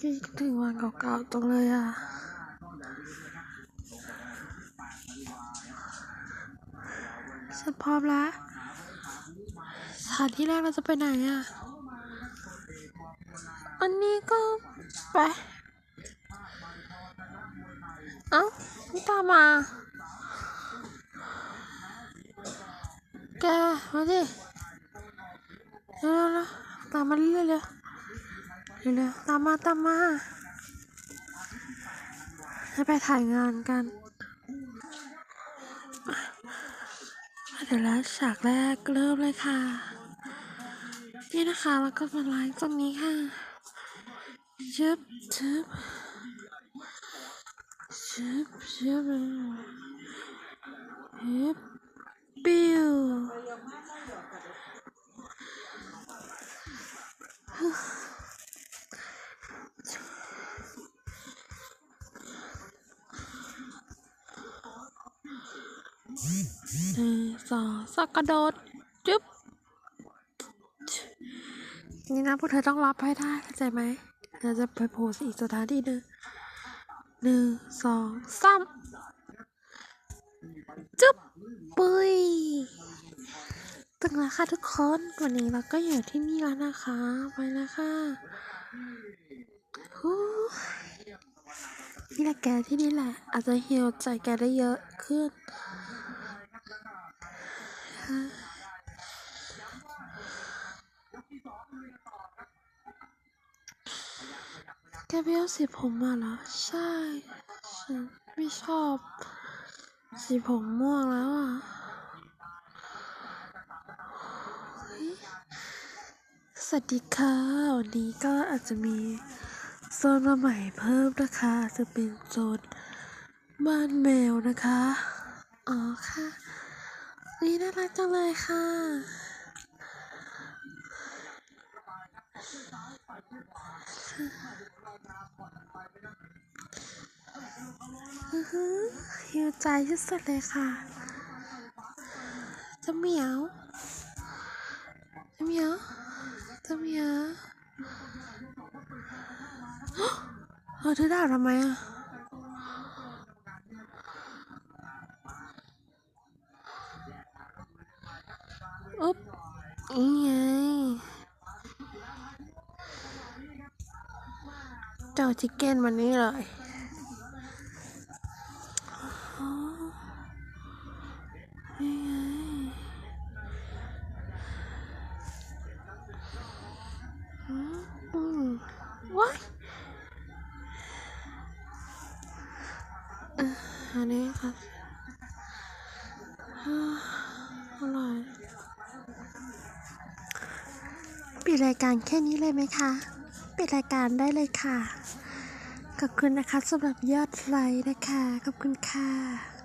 คิดถึงวันเก่าๆตรงเลยอะฉันพร้อมแล้วสถานที่แรกเราจะไปไหนอะ อันนี้ก็ไป เอ้าไม่ตามมา แกมาดิเร็วๆตามมาเรื่อยๆเร็ว เร็วๆตามมาตามมาให้ไปถ่ายงานกันมาเดี๋ยวแล้วฉากแรกเริ่มเลยค่ะ นี่นะคะแล้วก็มาไลฟ์ตรงนี้ค่ะชึบชึบชึบชึบเฮึบปิ้ว หนึ่ง สองสามกระโดดจุ๊บนี่นะพวกเธอต้องรับให้ได้เข้าใจไหมเราจะไปโพสอีกสถานที่หนึ่งหนึ่งสองสามจุ๊บปุ้ยตึงแล้วค่ะทุกคนวันนี้เราก็อยู่ที่นี่แล้วนะคะ ไปแล้วค่ะฮู้นี่แหละแกที่นี่แหละ อาจจะเฮีลใจแกได้เยอะขึ้น แกไม่เอาสีผมมาเหรอ ใช่ ฉันไม่ชอบ สีผมม่วงแล้วอะสวัสดีค่ะ วันนี้ก็อาจจะมีโซนมาใหม่เพิ่มนะคะ จะเป็นโซนบ้านแมวนะคะ อ๋อค่ะ นี่น่ารักจังเลยค่ะ อื้อหือหิวใจที่สุดเลยค่ะจะเหมียวจะเหมียวจะเหมียวฮะเออเธอด่าทำไมอะ อุ๊บนี่ไง เจ้าชิคเก้นวันนี้เลยอ๋อนี่ไงอืมอืมว้ายเอ่ออันนี้ค่ะอ่าอร่อย ดรายการแค่นี้เลยไหมคะปิดรายการได้เลยค่ะ ขอบคุณนะคะสำหรับยอดไลค์นะคะ ขอบคุณค่ะ